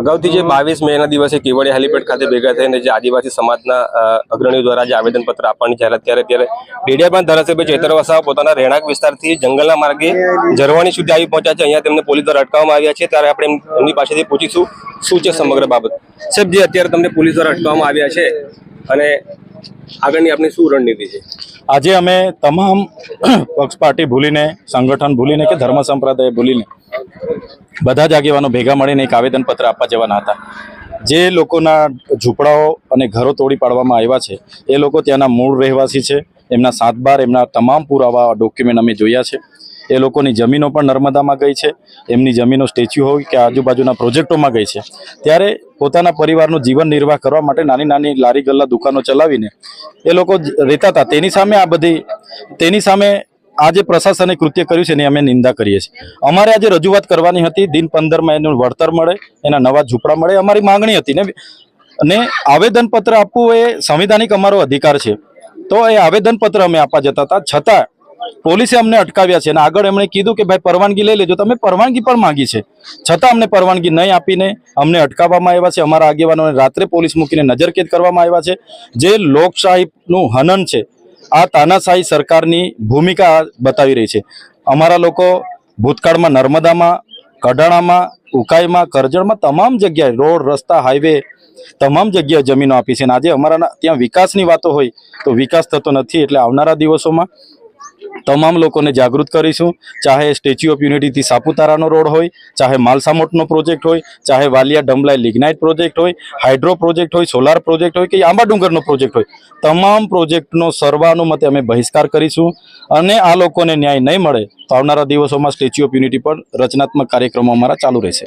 અગાઉથી જે બાવીસ મેના દિવસે કેવડિયા હેલીપેડ ખાતે ભેગા થઈને જે આદિવાસી સમાજના અગ્રણીઓ દ્વારા જે આવેદનપત્ર આપવાની જાહેરાત ત્યારે ત્યારે ડેડિયાપાન ધારાસભ્ય ચેતર વસાવા પોતાના રહેણાંક વિસ્તારથી જંગલના માર્ગે ઝરવાણી સુધી આવી પહોંચ્યા છે. અહીંયા તેમને પોલીસ દ્વારા અટકાવવામાં આવ્યા છે. ત્યારે આપણે એમ- એમની પાસેથી પૂછીશું શું છે સમગ્ર બાબત. સાહેબ, જે અત્યારે તમને પોલીસ દ્વારા અટકાવવામાં આવ્યા છે અને આગળની આપની શું રણનીતિ છે? આજે અમે તમામ પક્ષ પાર્ટી ભૂલીને, સંગઠન ભૂલીને કે ધર્મ સંપ્રદાય ભૂલીને બધા જ આગેવાનો ભેગા મળીને એક આવેદનપત્ર આપવા જવાના હતા. જે લોકોના ઝૂંપડાઓ અને ઘરો તોડી પાડવામાં આવ્યા છે, એ લોકો ત્યાંના મૂળ રહેવાસી છે. એમના સાત બાર, એમના તમામ પુરાવા ડોક્યુમેન્ટ અમે જોયા છે. એ લોકોની જમીનો પણ નર્મદામાં ગઈ છે. એમની જમીનો સ્ટેચ્યુ હોય કે આજુબાજુના પ્રોજેક્ટોમાં ગઈ છે. ત્યારે પોતાના પરિવારનું જીવન નિર્વાહ કરવા માટે નાની નાની લારી ગલ્લા દુકાનો ચલાવીને એ લોકો રહેતા હતા. તેની સામે આ બધી, તેની સામે આ જે પ્રશાસને કૃત્ય કર્યું છે એની અમે નિંદા કરીએ છીએ. અમારે આજે રજૂઆત કરવાની હતી, દિન પંદરમાં એનું વળતર મળે, એના નવા ઝૂંપડા મળે, અમારી માંગણી હતી ને. અને આવેદનપત્ર આપવું એ સંવિધાનિક અમારો અધિકાર છે. તો એ આવેદનપત્ર અમે આપવા જતા હતા. છતાં પોલીસે અમને અટકાવ્યા છે અને આગળ એમણે કીધું કે ભાઈ પરવાનગી લઈ લેજો. તમે પરવાનગી પણ માંગી છે. છતાં અમને પરવાનગી નહીં આપીને અમને અટકાવવામાં આવ્યા છે. અમારા આગેવાનોને રાત્રે પોલીસ મૂકીને નજરકેદ કરવામાં આવ્યા છે. જે લોકશાહીનું હનન છે, આ તાનાશાહી સરકારની ભૂમિકા બતાવી રહી છે. અમારા લોકો ભૂતકાળમાં નર્મદામાં કડાણામાં ઉકાઈમાં, કરજણમાં તમામ જગ્યાએ રોડ, રસ્તા, હાઈવે તમામ જગ્યાએ જમીનો આપી છે. અને આજે અમારા ત્યાં વિકાસની વાતો હોય તો વિકાસ થતો નથી. એટલે આવનારા દિવસોમાં તમામ લોકોને જાગૃત કરીશું. ચાહે સ્ટેચ્યુ ઓફ યુનિટીથી સાપુતારાનો રોડ હોય, ચાહે માલસામોટનો પ્રોજેક્ટ હોય, ચાહે વાલિયા ડમલાઈ લિગ્નાઇટ પ્રોજેક્ટ હોય હાઇડ્રો પ્રોજેક્ટ હોય સોલાર પ્રોજેક્ટ હોય કે આંબા ડુંગરનો પ્રોજેક્ટ હોય, તમામ પ્રોજેક્ટનો સર્વાનુમતે અમે બહિષ્કાર કરીશું અને આ લોકોને ન્યાય નહીં મળે તો આવનારા દિવસોમાં સ્ટેચ્યુ ઓફ યુનિટી પર રચનાત્મક કાર્યક્રમો અમારા ચાલુ રહેશે.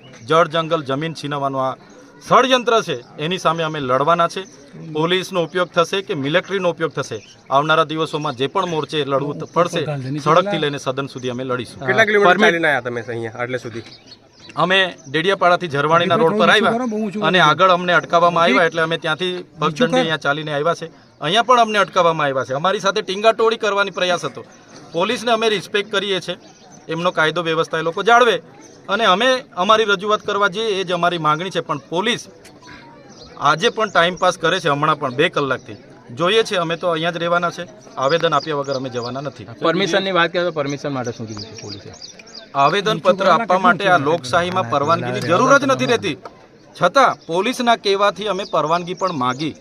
જળ જંગલ જમીન છીનવવાનું આ ષડયંત્ર છે એની સામે અમે લડવાના છે. પોલીસનો ઉપયોગ થશે કે મિલિટરીનો ઉપયોગ થશે? આવનારા દિવસોમાં જે પણ મોરચે લડવું પડશે સડકથી લઈને સદન સુધી અમે લડીશું. કેટલા કિલોમીટર ચાલીને આવ્યા તમે અહીંયા આટલે સુધી? અમે ડેડિયાપાડાથી ઝરવાણીના રોડ પર આવ્યા અને આગળ અમને અટકાવવામાં આવ્યા એટલે અમે ત્યાંથી પગદંડી અહીંયા ચાલીને આવ્યા છે. અહીંયા પણ અમને અટકાવવામાં આવ્યા છે. અમારી સાથે ટીંગાટોળી કરવાની પ્રયાસ હતો. પોલીસને અમે રિસ્પેક્ટ કરીએ છીએ. એમનો કાયદો વ્યવસ્થા એ લોકો જાળવે. અને અમે અમારી રજૂઆત કરવા જઈએ એ જ અમારી માંગણી છે પણ પોલીસ આજે પણ ટાઈમ પાસ કરે છે હમણાં પણ બે કલાકથી. જોઈએ છે અમે તો અહીંયા જ રહેવાના છે. આવેદન આપ્યા વગર અમે જવાના નથી. પરમિશનની વાત કરીએ તો પરમિશન માટે શું કીધું છે પોલીસે? આવેદન પત્ર આપવા માટે આ લોકશાહીમાં પરવાનગીની જરૂર જ નથી રહેતી. છતાં પોલીસના કહેવાથી અમે પરવાનગી પણ માગી.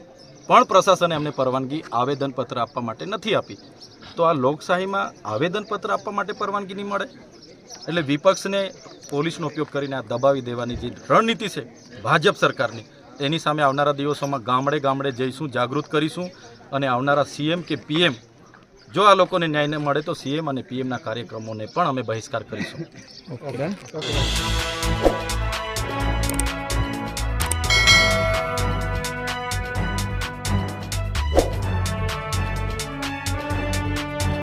પણ પ્રશાસને અમને પરવાનગી આવેદનપત્ર આપવા માટે નથી આપી. તો આ લોકશાહીમાં આવેદનપત્ર આપવા માટે પરવાનગી નહીં મળે? એટલે વિપક્ષને પોલીસનો ઉપયોગ કરીને આ દબાવી દેવાની જે રણનીતિ છે ભાજપ સરકારની એની સામે આવનારા દિવસોમાં ગામડે ગામડે જઈશું જાગૃત કરીશું અને આવનારા સીએમ કે પીએમ જો આ લોકોને ન્યાય ન મળે તો સીએમ અને પીએમના કાર્યક્રમોને પણ અમે બહિષ્કાર કરીશું. ઓકે